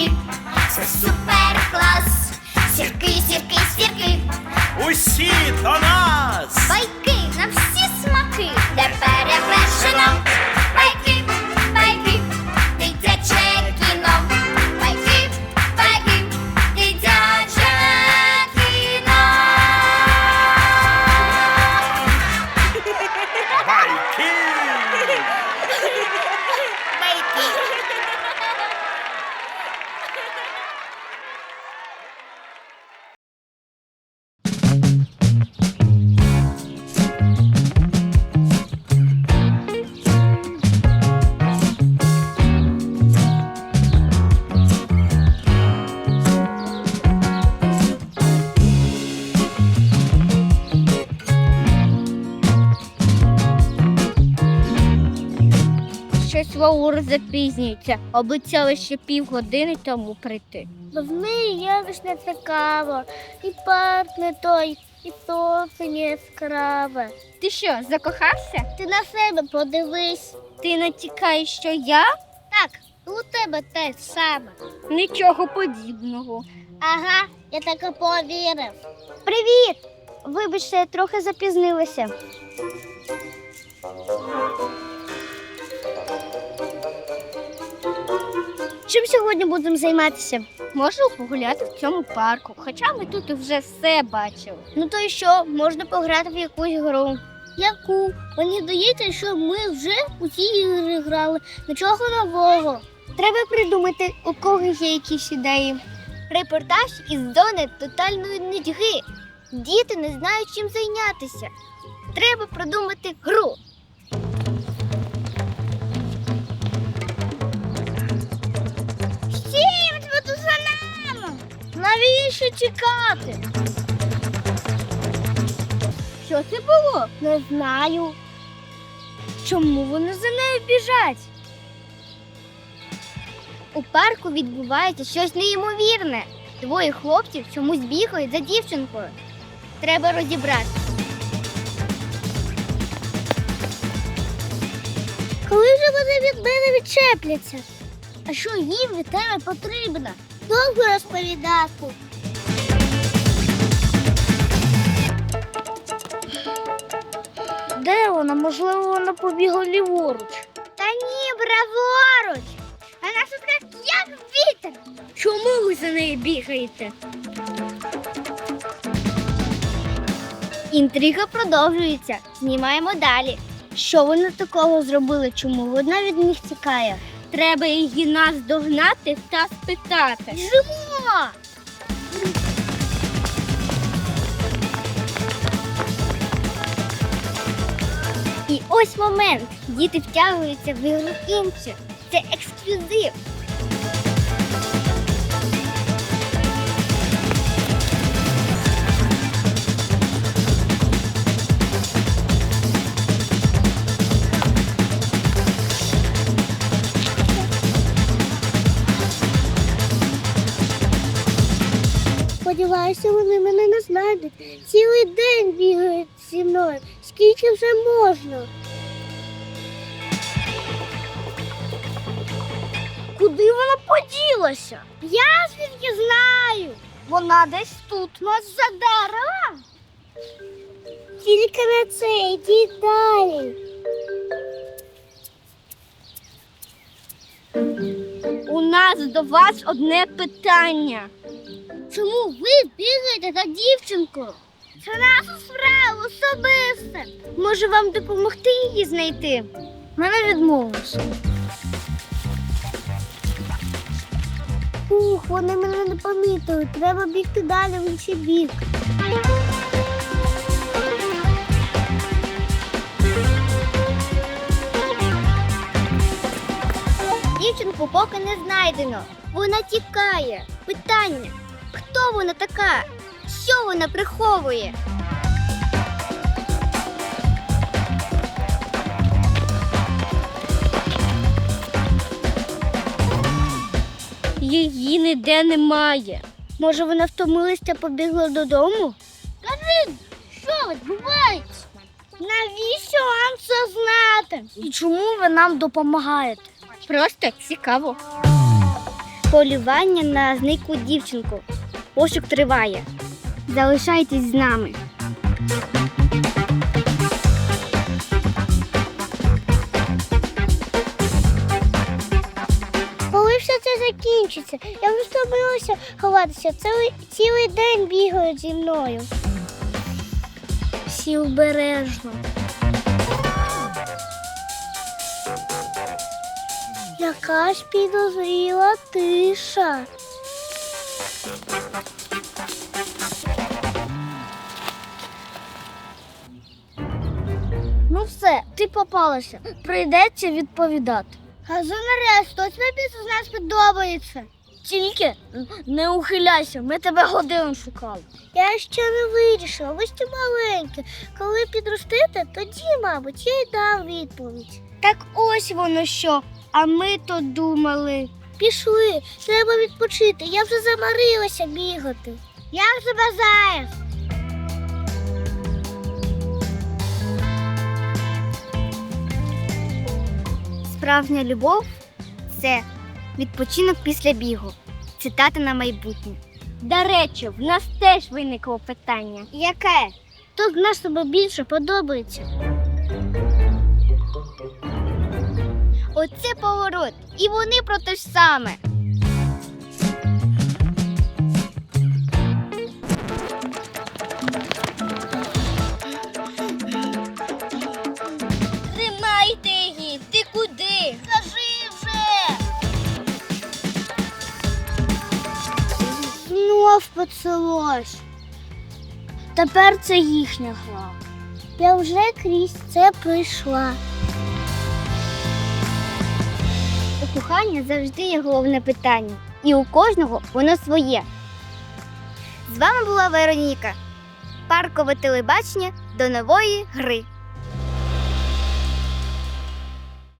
сірки, це супер клас. Сірки, сірки, сірки, Усі до нас! байки на всі смаки, де перевершено. Байки, байки, дитяче кіно. Байки, байки, дитяче кіно. Байки! Щось Лаура запізнюється. Обіцяли ще півгодини тому прийти. Бо в неї якось не цікаво, і парк не той, і сонце не яскраве. Ти що, закохався? Ти на себе подивись. Ти натякаєш, що я? Так, у тебе те саме. Нічого подібного. Ага, я так і повірив. Привіт! Вибачте, я трохи запізнилася. Чим сьогодні будемо займатися? Можу погуляти в цьому парку, хоча ми тут вже все бачили. Ну то і що, можна пограти в якусь гру. Яку? Мені здається, що ми вже у ці ігри грали. Нічого нового. Треба придумати, у кого є якісь ідеї. Репортаж із зони тотальної нудьги. Діти не знають, чим зайнятися. Треба придумати гру. Навіщо чекати? Що це було? Не знаю. Чому вони за нею біжать? У парку відбувається щось неймовірне. Двоє хлопців чомусь бігають за дівчинкою. Треба розібрати. Коли ж вони від мене відчепляться? А що їм від тебе потрібно? Довго розповідати. Де вона? Можливо, вона побігла ліворуч. Та ні, праворуч. Вона тут як вітер. Чому ви за нею бігаєте? Інтрига продовжується. Знімаємо далі. Що вони такого зробили? Чому вона від них тікає? Треба її нас догнати та спитати. Жимо! І ось момент. Діти втягуються в ігру інших. Це ексклюзив. Сподіваюся, вони мене не знайдуть. Цілий день бігають зі мною. Скільки вже можна? Куди вона поділася? Я звідки знаю. Вона десь тут. Нас за дерева. Тільки не це, йдіть далі. У нас до вас одне питання. Чому ви бігаєте за дівчинкою? Це наша справа особиста. Може вам допомогти її знайти? Мене відмовилися. Ух, вони мене не помітили. Треба бігти далі в інший бік. Дівчинку поки не знайдено. Вона тікає. Питання: хто вона така? Що вона приховує? Її ніде немає. Може, вона втомилась та побігла додому? Кажи, що відбувається? Навіщо вам це знати? І чому ви нам допомагаєте? Просто цікаво. Полювання на зниклу дівчинку. Пошук триває. Залишайтесь з нами. Коли все це закінчиться, я вже втомилася ховатися. Цілий, цілий день бігають зі мною. Всі обережно. Якась підозріла тиша. Ну все, ти попалася. Прийдеться відповідати. Газонарез, точно з нас подобається. Тільки не ухиляйся, ми тебе годину шукали. Я ще не вирішила, ви ще маленькі. Коли підростете, тоді, мабуть, я й дам відповідь. Так ось воно що, а ми то думали. Пішли, треба відпочити. Я вже замарилася бігати. Як тебе заяць? Справжня любов це відпочинок після бігу. Цитата на майбутнє. До речі, в нас теж виникло питання. Яке? Хто з нас тобі більше подобається? Оце поворот. І вони про те ж саме. Тримайте її, ти куди? Кажи вже. Знов поцілось. Тепер це їхня гра. Я вже крізь це пройшла. Кохання завжди є головне питання. І у кожного воно своє. З вами була Вероніка. Паркове телебачення до нової гри.